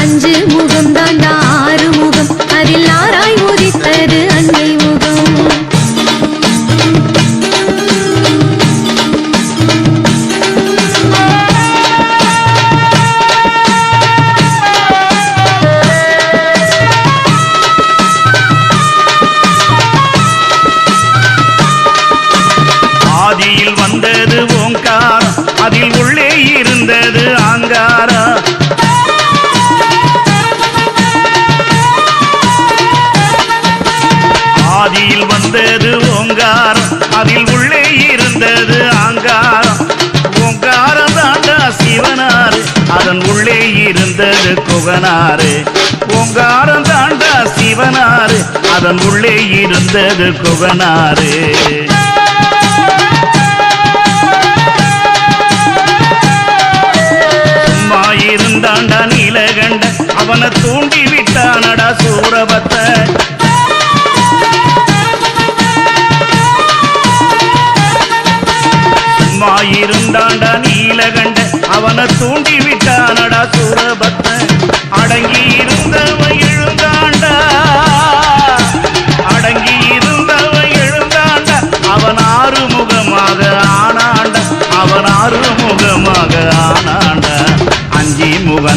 அஞ்சு முகம் தாண்டா ஆறு முகம் அதில் ஆராய் உதித்தது அன்னை முகம். இருந்தது குகனாரு ஓங்காரம் தாண்டா சிவனாரு. அதன் உள்ளே இருந்தது குகனாரு. சும்மா இருந்தாண்டா நீலகண்ட அவனை தூண்டி விட்டானடா சூரபத்தை.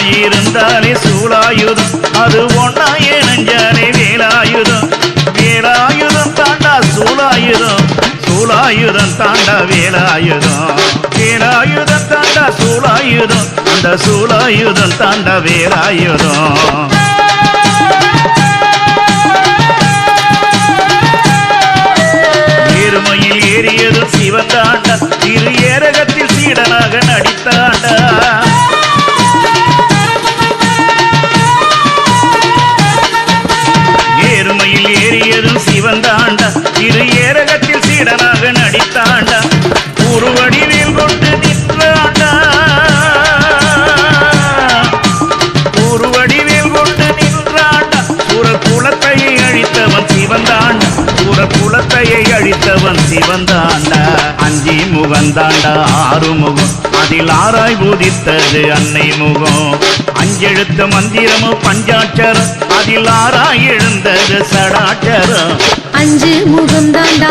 மூணாயிருந்தாலே சூலாயுதம் அது ஒன்னா நஞ்சாலே வேலாயுதம். வேலாயுதம் தாண்டா சூலாயுதம் சூலாயுதம் தாண்டா வேலாயுதம். வேலாயுதம் தாண்டா சூலாயுதம் அந்த சூலாயுதம் தாண்டா வேலாயுதம். முகந்தாண்டா முகம் அதில் ஆராய் பூதித்தது அன்னை முகம். அஞ்செழுத்த மந்திரமும் பஞ்சாட்சரம். அதில் ஆராய் எழுந்தது சடாட்சரம். அஞ்சு முகம் தாண்டா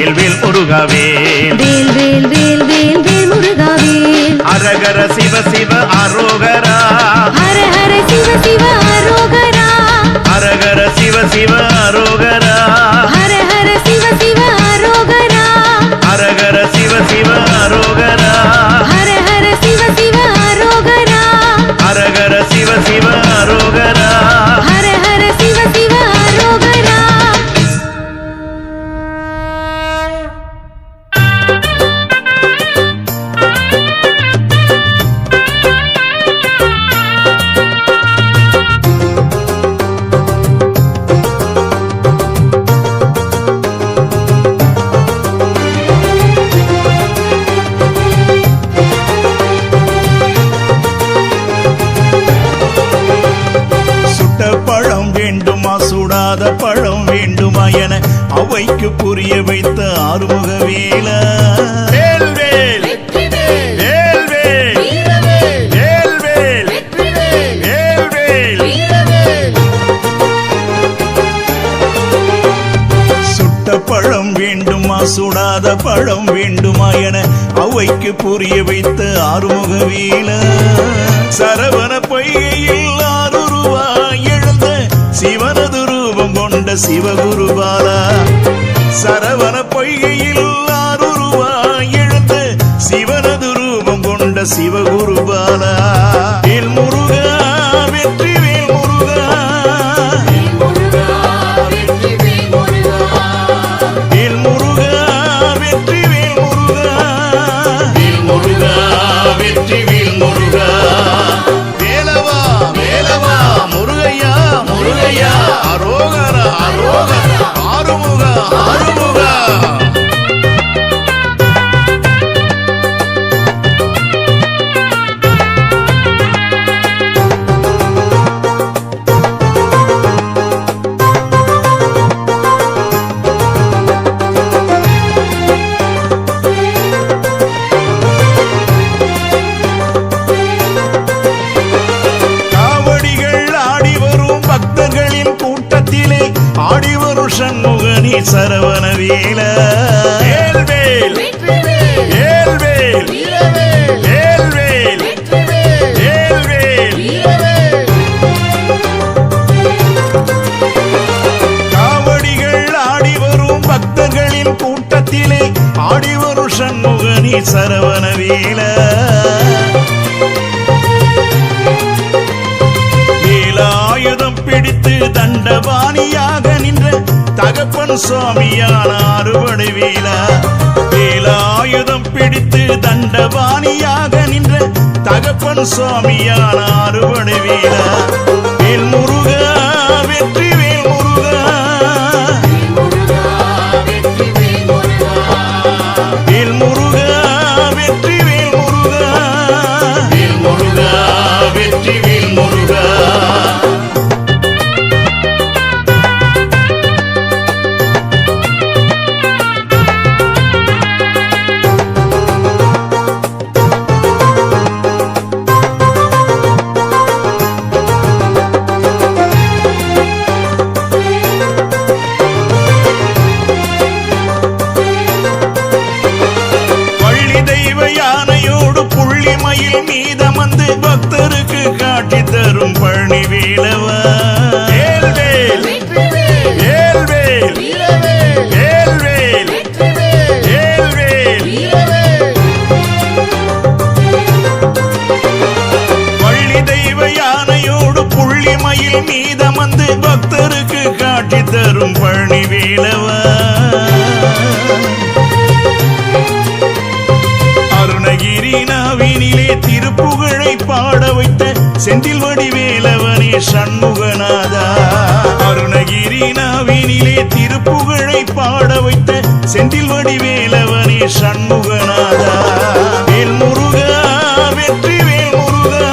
வேல் வேல் முருகாவே வேல். வேல் வேல் வேல் வேல் முருகாவே அரகர சிவ சிவ அரோகரா. ஹர சிவ சிவ அரோகரா. அரகர சிவ சிவ அரோ உண்மைக்கு புரிய வைத்த ஆறுமுக வேலா பழம் வேண்டுமா சுடாத பழம் வேண்டுமா என அவைக்கு புரிய வைத்த ஆறுமுக வீல சரவண பையில் ஆறு ரூபாய் எழுந்த சிவனது கொண்ட சிவகுருபாலா சரவண பொய்கையில் ஆறுருவா எழுந்த சிவனது ரூபம் கொண்ட சிவகுருபாலா சண்முகனி சரவண வீல. வேல்வேல் வேல்வேல் வேல்வேல் வேல்வேல் காவடிகள் ஆடி சரவண வீல. வேலாயுதம் பிடித்து தண்டபாணியாக நின்ற தகப்பன் சுவாமியான அறுவடை வேலா வேலாயுதம் பிடித்து தண்டபாணியாக நின்ற தகப்பன் சுவாமியான அறுவடை வேலா வேல் முருகா வெற்றி வேல் முருகா வேல் முருகா வெற்றி பக்தருக்கு காட்டி தரும் பழனி வேலவா ஏல்வேல் ஏல்வேல் ஏல்வேல் ஏல்வேல் பள்ளி தெய்வ யானையோடு புள்ளி மயில் மீதமந்து பக்தருக்கு காட்டி தரும் பழனி வேலவா செந்தில் வடிவேலவனே சண்முகநாதா. அருணகிரிநாவினிலே திருப்புகழை பாட வைத்த செந்தில் வடிவேலவனே சண்முகநாதா. வேல்முருகா வெற்றி வேல்முருகா.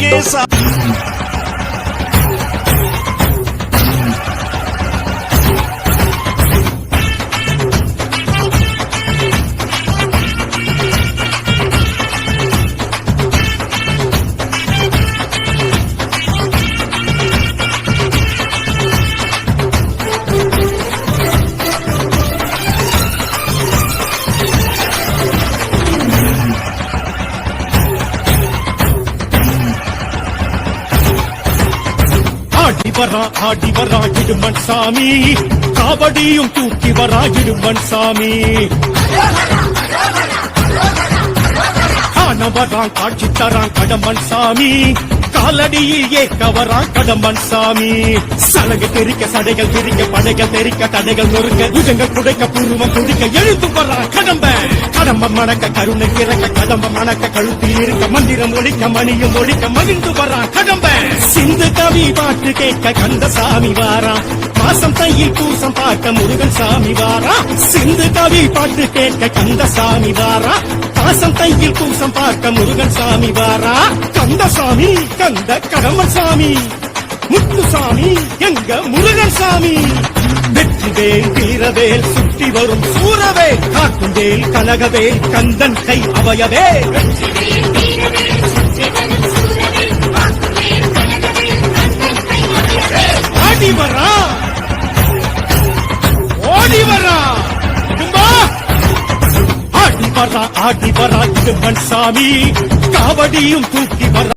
के साथ ஆடி வரா சாமி காவடியும் தூக்கி வரா சாமி ஆனவரான் காட்சி தரான் கடமன் சாமி காலடியில் ஏ வரான் கடம்பன் சாமி. சலகு தெரிக்க சடைகள் தெரிக்க படைகள் தெரிக்க தடைகள் நொறுக்க புஜங்கள் குடைக்க பூர்வம் குடிக்க எழுந்து வரா கடம்ப. கடம்ப மணக்க கருணை கிறக்க கடம்ப மணக்க கழுத்தில் இருக்க மந்திரம் ஒழிக்க மணியும் ஒழிக்க மகிழ்ந்து வரா கடம்ப. சிந்து கவி பாட்டு கேட்க கந்த சாமி வாரா. மாசம் தையில் பூசம் பார்க்க முருகன் சாமி வாரா. சிந்து கவி பாட்டு கேட்க கந்த சாமி வாரா. பாசம் தையில் பூசம் பார்க்க முருகன் சாமி வாரா. கந்த சாமி கந்த கடம்பன் சாமி. முத்துசாமி எங்க முருகன் சாமி. வெற்றிவேல் வீரவேல் சுற்றி வரும் சூரவேல். காட்டுவேல் கனகவேல் கந்தன் கை அவயவே. ஆடி வரா ஓடி வரா வரா ஆடி வரா இடும்பன் சாமி காவடியும் தூக்கி வரா